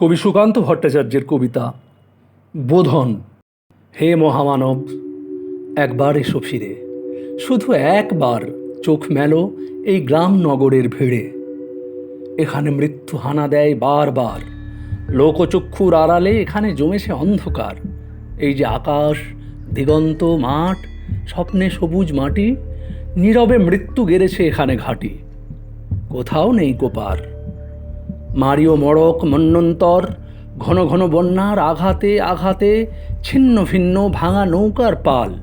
কবি সুকান্ত ভট্টাচার্যের কবিতা, বোধন। হে মহামানব, একবার এসো ফিরে। শুধু একবার চোখ মেলো এই গ্রাম নগরের ভিড়ে। এখানে মৃত্যু হানা দেয় বারবার। লোকচক্ষুর আড়ালে এখানে জমেছে অন্ধকার। এই যে আকাশ, দিগন্ত, মাঠ, স্বপ্নে সবুজ মাটি, নীরবে মৃত্যু গেড়েছে এখানে ঘাটি। কোথাও নেই কোপার। মারিও মড়ক মন্বন্তর ঘন ঘন বন্যার আঘাতে আঘাতে, ছিন্ন ভিন্ন ভাঙা নৌকার পাল।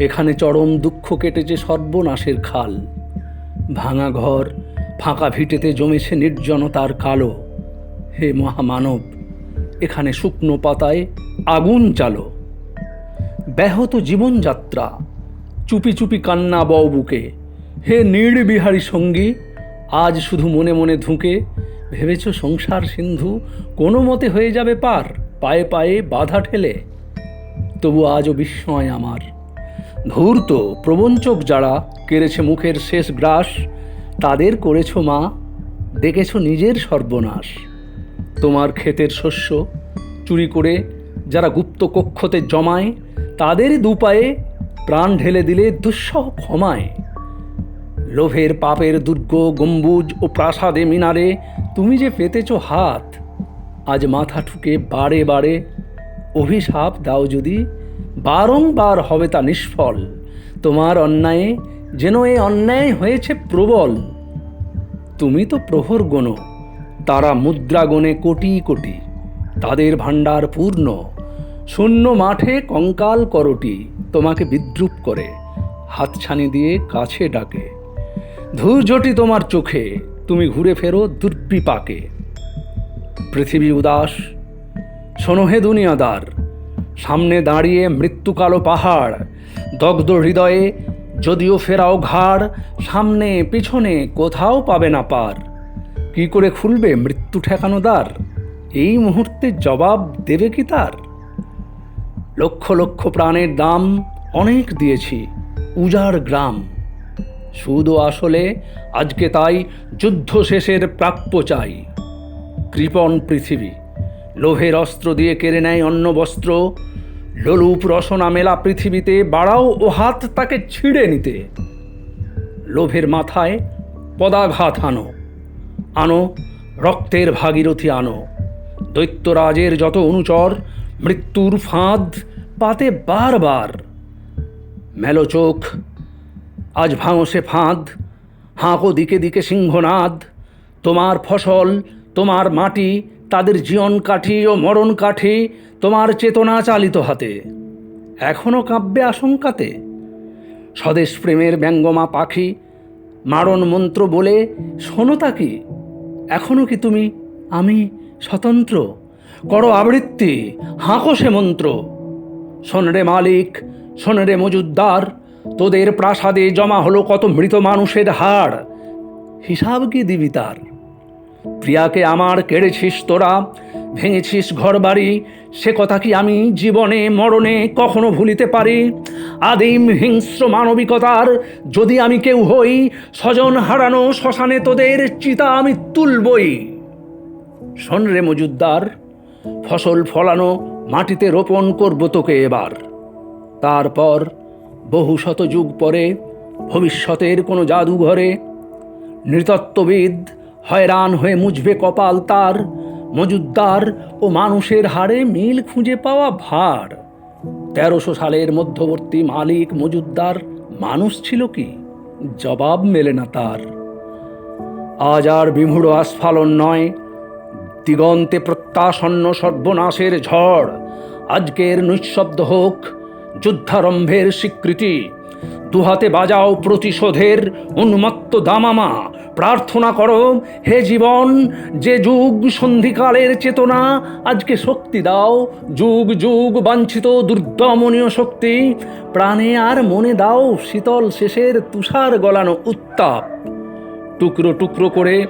এখানে চরম দুঃখ কেটেছে সর্বনাশের খাল। ভাঙা ঘর, ফাঁকা ভিটেতে জমেছে নির্জনতার কালো। হে মহামানব, এখানে শুকনো পাতায় আগুন চালো। ব্যাহত জীবনযাত্রা, চুপি চুপি কান্না বও বুকে হে নির্বিহারী সঙ্গী আজ শুধু মনে মনে ধুঁকে। ভেবেছ সংসার সিন্ধু কোনো মতে হয়ে যাবে পার। পায়ে পায়ে বাধা ঠেলে। তবু আজও বিস্ময় আমার। ধূর্ত প্রবঞ্চক যারা কেড়েছে মুখের শেষ গ্রাস, তাদের করেছ মা দেখেছ নিজের সর্বনাশ। তোমার ক্ষেতের শস্য চুরি করে যারা গুপ্ত কক্ষতে জমায়, তাদের দুপায়ে প্রাণ ঢেলে দিলে দুঃসহ ক্ষমায়। লোভের পাপের দুর্গ, গম্বুজ ও প্রাসাদে মিনারে তুমি যে পেতেছ হাত, আজ মাথা ঠুকে বারে বারে অভিশাপ দাও যদি, বারংবার হবে তা নিষ্ফল। তোমার অন্যায়ে যেন এ অন্যায় হয়েছে প্রবল। তুমি তো প্রহর গণ, তারা মুদ্রা গণে কোটি কোটি, তাদের ভাণ্ডার পূর্ণ। শূন্য মাঠে কঙ্কাল করটি, তোমাকে বিদ্রুপ করে, হাতছানি দিয়ে কাছে ডাকে। ধৈর্যটি তোমার চোখে, তুমি ঘুরে ফেরো দুর্বিপাকে পৃথিবী উদাস শোনোহে দুনিয়াদার, সামনে দাঁড়িয়ে মৃত্যুকালো পাহাড়, দগ্ধ হৃদয়ে যদিও ফেরাও ঘাড়, সামনে, পিছনে কোথাও পাবে না পার। কি করে খুলবে মৃত্যু ঠেকানো দ্বার? এই মুহূর্তে জবাব দেবে কি তার? লক্ষ লক্ষ প্রাণের দাম অনেক দিয়েছি, উজাড় গ্রাম। শুধু আসলে আজকে তাই যুদ্ধ শেষের প্রাপ্য চাই। কৃপণ পৃথিবী, লোভের অস্ত্র দিয়ে কেড়ে নেয় অন্য বস্ত্র। লোলুপ রসনা মেলা পৃথিবীতে, বাড়াও ও হাত তাকে ছিঁড়ে নিতে। লোভের মাথায় পদাঘাত আনো আনো, রক্তের ভাগীরথী আনো। দৈত্যরাজের যত অনুচর, মৃত্যুর ফাঁদ পাতে বারবার। মেলো চোখ আজ ভাঙো সে ফাঁদ, হাঁকো দিকে দিকে সিংহনাদ। তোমার ফসল, তোমার মাটি, তাদের জীবন কাঠি ও মরণ কাঠি, তোমার চেতনা চালিত হাতে। এখনও কাব্যে আশঙ্কাতে? স্বদেশ প্রেমের ব্যঙ্গমা পাখি, মারণ মন্ত্র বলে শোনো তা কি? এখনও কি তুমি আমি স্বতন্ত্র? করো আবৃত্তি, হাঁকো সে মন্ত্র। শোন রে মালিক, শোন রে মজুদ্দার তোদের প্রাসাদে জমা হলো কত মৃত মানুষের হাড়। হিসাব কি দিবি তার? প্রিয়াকে আমার কেড়েছিস তোরা? ভেঙেছিস ঘর বাড়ি সে কথা কি আমি জীবনে, মরণে কখনো ভুলিতে পারি? আদিম হিংস্র মানবিকতার যদি আমি কেউ হই, স্বজন হারানো শ্মশানে তোদের চিতা আমি তুলবই। শোন রে মজুদ্দার, ফসল ফলানো মাটিতে রোপণ করব তোকে এবার। তারপর বহু শত যুগ পরে, ভবিষ্যতের কোনো জাদুঘরে নৃতত্ত্ববিদ হয়রান হয়ে মুছবে কপাল তার, মজুদ্দার ও মানুষের হাড়ে মিল খুঁজে পাওয়া ভার। তেরোশো সালের মধ্যবর্তী মালিক মজুদ্দার মানুষ ছিল কি? জবাব মেলে না তার। আজ আর বিমূঢ় আস্ফালন নয়, দিগন্তে প্রত্যাসন্ন সর্বনাশের ঝড়। আজকের নিঃশব্দ হোক যুদ্ধারম্ভের স্বীকৃতি। দুহাতে বাজাও প্রতিশোধের উন্মত্ত দামামা। প্রার্থনা করো, হে জীবন, যে যুগ সন্ধিকালের চেতনা, আজকে শক্তি দাও। যুগ যুগ বাঞ্ছিত দুর্দমনীয় শক্তি, প্রাণে আর মনে দাও শীতল শেষের তুষার গলানো উত্তাপ। টুকরো টুকরো করে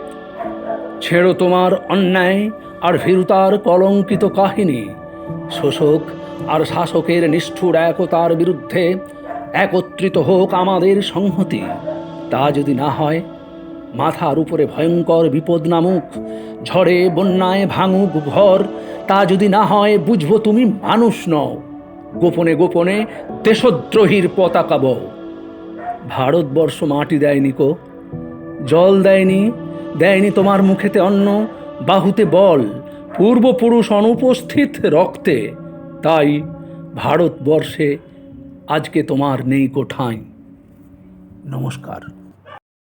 ছেড়ো তোমার অন্যায় আর ভীরুতার কলঙ্কিত কাহিনী। শোষক আর শাসকের নিষ্ঠুর একতার বিরুদ্ধে একত্রিত হোক আমাদের সংহতি। তা যদি না হয়, মাথার উপরে ভয়ঙ্কর বিপদ নামুক, ঝড়ে বন্যায় ভাঙুক ঘর, তা যদি না হয়, বুঝব তুমি মানুষ নও। গোপনে গোপনে দেশদ্রোহীর পতাকা বও। ভারতবর্ষ মাটি দেয়নি কো, জল দেয়নি দেয়নি তোমার মুখেতে অন্ন, বাহুতে বল, পূর্বপুরুষ অনুপস্থিত রক্তে। তাই ভারতবর্ষে আজকে তোমার নেই কোঠায়। নমস্কার।